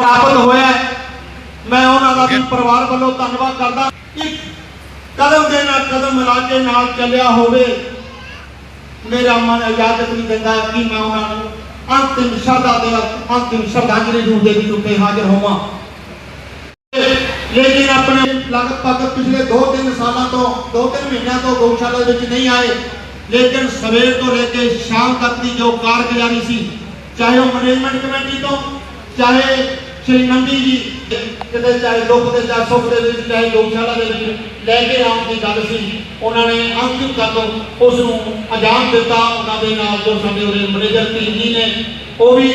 ਪ੍ਰਾਪਤ ਹੋਇਆ ਹੈ। ਮੈਂ ਉਹਨਾਂ ਦਾ ਵੀ ਪਰਿਵਾਰ ਵੱਲੋਂ ਧੰਨਵਾਦ ਕਰਦਾ ਇੱਕ ਕਦਮ ਦੇ ਨਾਲ ਕਦਮ ਮਿਲਾ ਕੇ ਨਾਲ ਚੱਲਿਆ ਹੋਵੇ। ਮੇਰਾ ਮਨ ਇਜਾਜ਼ਤ ਨਹੀਂ ਦਿੰਦਾ ਕਿ ਮੈਂ ਉਹਨਾਂ ਨੂੰ ਅੰਤਿਮ ਸ਼ਰਧਾ ਦੇ ਅੰਤਿਮ ਸ਼ਰਧਾਂਜਲੀ ਰੂਪ ਦੇ ਵਿੱਚ ਉੱਤੇ ਹਾਜ਼ਰ ਹੋਵਾਂ। ਲੇਕਿਨ ਆਪਣੇ ਲਗਭਗ ਪਿਛਲੇ 2-3 ਸਾਲਾਂ ਤੋਂ 2-3 ਮਹੀਨਿਆਂ ਤੋਂ ਗਊਸ਼ਾਲਾ ਦੇ ਵਿੱਚ ਨਹੀਂ ਆਏ। ਲੇਕਿਨ ਸਵੇਰ ਤੋਂ ਲੈ ਕੇ ਸ਼ਾਮ ਤੱਕ ਦੀ ਜੋ ਕਾਰਗੁਜ਼ਾਰੀ ਸੀ ਚਾਹੇ ਉਹ ਮੈਨੇਜਮੈਂਟ ਕਮੇਟੀ ਤੋਂ ਚਾਹੇ ਸ਼੍ਰੀ ਨੰਦੀ ਜੀ ਕਿਤੇ ਚਾਹੇ ਦੁੱਖ ਦੇ ਚਾਹੇ ਸੁੱਖ ਦੇ ਵਿੱਚ, ਚਾਹੇ ਗਊਸ਼ਾਲਾ ਦੇ ਵਿੱਚ ਲੈ ਕੇ ਆਉਣ ਦੀ ਗੱਲ ਸੀ, ਉਹਨਾਂ ਨੇ ਅੰਤਿਮ ਤੱਕ ਉਸ ਨੂੰ ਅੰਜਾਮ ਦਿੱਤਾ, ਉਹਨਾਂ ਦੇ ਨਾਲ ਜੋ ਸਾਡੇ ਉਰੇ ਮੈਨੇਜਰ ਟੀਮ ਜੀ ਨੇ, ਉਹ ਵੀ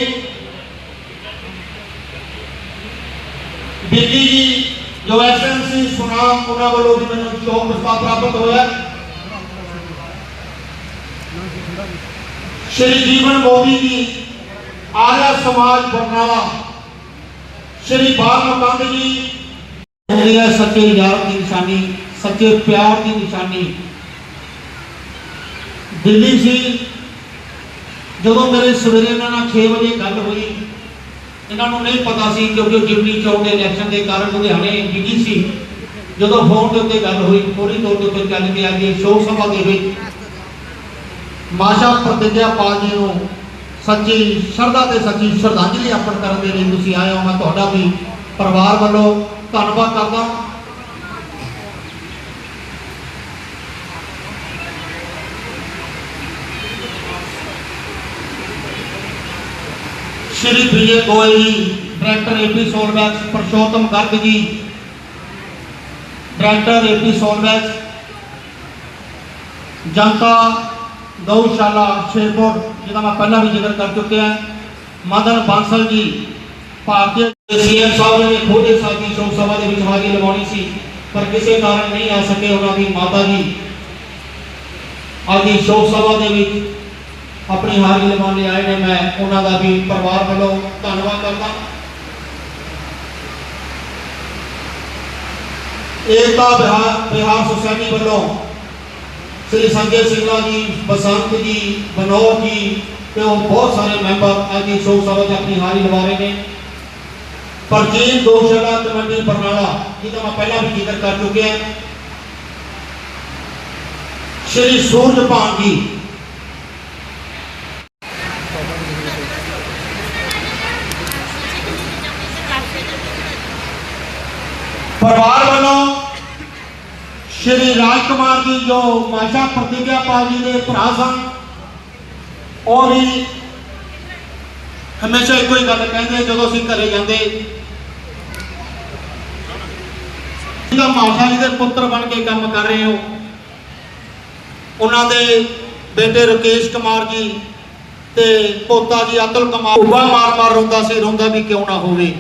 ਬੀਬੀ ਜੀ, ਜੋ ਐਸਐਮਸੀ ਸੁਨਾਮ ਉਹਨਾਂ ਵੱਲੋਂ ਵੀ ਮੈਨੂੰ ਚੋਣ ਪ੍ਰਸਤਾਵ ਪ੍ਰਾਪਤ ਹੋਇਆ। ਸ਼੍ਰੀ ਜੀਵਨ ਮੋਦੀ ਜੀ, ਆਰਿਆ ਸਮਾਜ ਬਰਨਾਲਾ ਸ਼੍ਰੀ ਬਾਲ ਮੁਕੰਦ ਜੀ ਹੁੰਦੀ ਹੈ ਸੱਚੇ ਯਾਰ ਦੀ ਨਿਸ਼ਾਨੀ, ਸੱਚੇ ਪਿਆਰ ਦੀ ਨਿਸ਼ਾਨੀ। ਦਿੱਲੀ ਸੀ, ਜਦੋਂ ਮੇਰੇ ਸਵੇਰੇ ਇਹਨਾਂ ਨਾਲ 6 ਵਜੇ ਗੱਲ ਹੋਈ, ਇਹਨਾਂ ਨੂੰ ਨਹੀਂ ਪਤਾ ਸੀ ਕਿਉਂਕਿ ਉਹ ਜਿਮਨੀ ਚੌਕ ਦੇ ਇਲੈਕਸ਼ਨ ਦੇ ਕਾਰਨ ਲੁਧਿਆਣੇ ਡਿੱਗੀ ਸੀ। ਜਦੋਂ ਫੋਨ ਦੇ ਉੱਤੇ ਗੱਲ ਹੋਈ ਥੋੜੀ ਤੌਰ ਦੇ ਉੱਤੇ ਚੱਲ ਕੇ ਅੱਗੇ ਸ਼ੋਕ ਸਭਾ ਦੇ ਵਿੱਚ ਮਾਸ਼ਾ ਪ੍ਰਤਿਜਾ ਪਾਲ ਜੀ ਨੂੰ ਸੱਚੀ ਸ਼ਰਧਾ ਤੇ ਸੱਚੀ ਸ਼ਰਧਾਂਜਲੀ ਅਰਪਣ ਕਰਨ ਦੇ ਲਈ ਤੁਸੀਂ ਆਏ ਹੋ। ਮੈਂ ਤੁਹਾਡਾ ਵੀ ਪਰਿਵਾਰ ਵੱਲੋਂ ਧੰਨਵਾਦ ਕਰਦਾ Shri Vijay Goyal ji, director AP Solvex Parshotam Garg ji, director AP ਸੋਲਵੈਕਸ ਜਨਤਾ ਗਊਸ਼ਾਲਾ ਸ਼ੇਰਪੁਰ, ਜਿਹਦਾ ਮੈਂ ਪਹਿਲਾਂ ਵੀ ਜ਼ਿਕਰ ਕਰ ਚੁੱਕਿਆ ਮਦਨ ਬਾਂਸਲ ਜੀ, ਭਾਰਤੀ ਸੀਐਮ ਸਾਹਿਬ ਨੇ ਖੁਦ ਇਸ ਸ਼ੋਕ ਸਭਾ ਦੇ ਵਿੱਚ ਹਾਜ਼ਰੀ ਲਗਾਉਣੀ ਸੀ, ਪਰ ਕਿਸੇ ਕਾਰਨ ਨਹੀਂ ਆ ਸਕੇ ਉਹਨਾਂ ਦੀ ਮਾਤਾ ਜੀ। ਅੱਜ ਸ਼ੋਕ ਸਭਾ ਦੇ ਵਿੱਚ ਆਪਣੀ ਹਾਜ਼ਰੀ ਲਗਾਉਣ ਲਈ ਆਏ ਨੇ ਮੈਂ, ਉਹਨਾਂ ਦਾ ਵੀ ਪਰਿਵਾਰ ਵੱਲੋਂ ਧੰਨਵਾਦ ਕਰਦਾ ਏਕਤਾ ਬਿਹਾਰ ਬਿਹਾਰ ਸੁਸਾਇਟੀ ਵੱਲੋਂ ਸ੍ਰੀ ਸੰਜੇ ਸਿੰਘਲਾ ਜੀ ਬਸੰਤ ਜੀ ਬਨੋਰ ਜੀ ਤੇ ਉਹ ਬਹੁਤ ਸਾਰੇ ਮੈਂਬਰ ਅੱਜ ਦੀ ਸ਼ੋਕ ਸਭਾ 'ਚ ਆਪਣੀ ਹਾਜ਼ਰੀ ਲਵਾ ਰਹੇ ਨੇ ਪ੍ਰਜੀਤ ਗੋਸ਼ਾਲਾ ਕਮੇਟੀ ਬਰਨਾਲਾ ਜਿਹਦਾ ਮੈਂ ਪਹਿਲਾਂ ਵੀ ਜ਼ਿਕਰ ਕਰ ਚੁੱਕਿਆ ਸ਼੍ਰੀ ਸੂਰਜ ਭਾਨ ਜੀ ਪਰਿਵਾਰ ਵੱਲੋਂ ਸ਼੍ਰੀ ਰਾਜ ਕੁਮਾਰ ਜੀ ਜੋ ਮਾਸ਼ਾ ਪ੍ਰਤੀਗਿਆ ਪਾਲ ਜੀ ਦੇ ਭਰਾ ਸਨ, ਉਹ ਵੀ ਹਮੇਸ਼ਾ ਇੱਕੋ ਹੀ ਗੱਲ ਕਹਿੰਦੇ, ਜਦੋਂ ਅਸੀਂ ਘਰੇ ਜਾਂਦੇ ਜਿਹੜਾ ਮਾਸ਼ਾ ਜੀ ਦੇ ਪੁੱਤਰ ਬਣ ਕੇ ਕੰਮ ਕਰ ਰਹੇ ਹੋ, ਉਹਨਾਂ ਦੇ ਬੇਟੇ ਰਕੇਸ਼ ਕੁਮਾਰ ਜੀ ਤੇ ਪੋਤਾ ਜੀ ਅਤੁਲ ਕੁਮਾਰ ਉਬਾ ਮਾਰ ਮਾਰ ਰੋਂਦਾ ਸੀ, ਰੋਂਦਾ ਵੀ ਕਿਉਂ ਨਾ ਹੋਵੇ।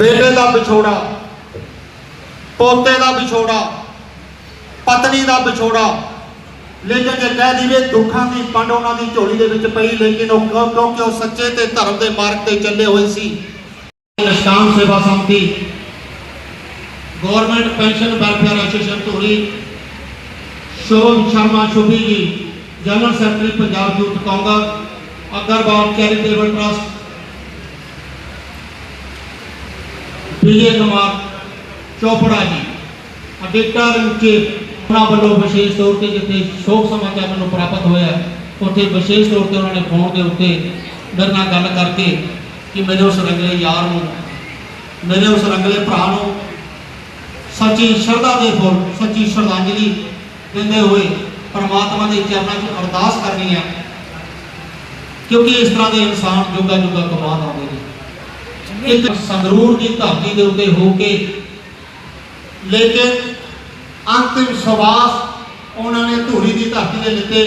ਬੇਟੇ ਦਾ ਵਿਛੋੜਾ ਪੋਤੇ ਦਾ ਵਿਛੋੜਾ, ਪਤਨੀ ਦਾ ਵਿਛੋੜਾ। ਲੇਕਿਨ ਜੇ ਕਹਿ ਦਈਏ, ਦੁੱਖਾਂ ਦੀ ਪੰਡ ਉਹਨਾਂ ਦੀ ਝੋਲੀ ਦੇ ਵਿੱਚ ਪਈ, ਲੇਕਿਨ ਉਹ ਕਿਉਂਕਿ ਉਹ ਸੱਚੇ ਤੇ ਧਰਮ ਦੇ ਮਾਰਗ ਤੇ ਚੱਲੇ ਹੋਏ ਸੀ। Nishkam Sewa Samiti government pension welfare association Dhuri Shobh Sharma Shobhi ji, general secretary Punjab youth Congress, Aggarwal charitable trust Vijay Kumar Chopra ji ਅਡਿਕਟਰ ਵਿੱਚ ਉਹਨਾਂ ਵੱਲੋਂ ਵਿਸ਼ੇਸ਼ ਤੌਰ ਤੇ ਜਿੱਥੇ ਸ਼ੋਕ ਸਮਾਚਾਰ ਮੈਨੂੰ ਪ੍ਰਾਪਤ ਹੋਇਆ, ਉੱਥੇ ਵਿਸ਼ੇਸ਼ ਤੌਰ ਤੇ ਉਹਨਾਂ ਨੇ ਫੋਨ ਦੇ ਉੱਤੇ ਮੇਰੇ ਨਾਲ ਗੱਲ ਕਰਕੇ ਕਿ ਮੇਰੇ ਉਸ ਰੰਗਲੇ ਯਾਰ ਨੂੰ, ਮੇਰੇ ਉਸ ਰੰਗਲੇ ਭਰਾ ਨੂੰ ਸੱਚੀ ਸ਼ਰਧਾ ਦੇ ਫੁੱਲ, ਸੱਚੀ ਸ਼ਰਧਾਂਜਲੀ ਦਿੰਦੇ ਹੋਏ ਪਰਮਾਤਮਾ ਦੇ ਚਰਨਾਂ 'ਚ ਅਰਦਾਸ ਕਰਨੀ ਹੈ ਕਿਉਂਕਿ ਇਸ ਤਰ੍ਹਾਂ ਦੇ ਇਨਸਾਨ ਜੁਗਾ ਜੁਗਾ ਤੋਂ ਆਉਂਦੇ ਨੇ। ਇੱਕ ਸੰਗਰੂਰ ਦੀ ਧਰਤੀ ਦੇ ਉੱਤੇ ਹੋ ਕੇ ਲੇਕਿਨ ਅੰਤਿਮ ਸਵਾਸ ਉਹਨਾਂ ਨੇ ਧੂਰੀ ਦੀ ਧਰਤੀ ਦੇ ਲਿੱਤੇ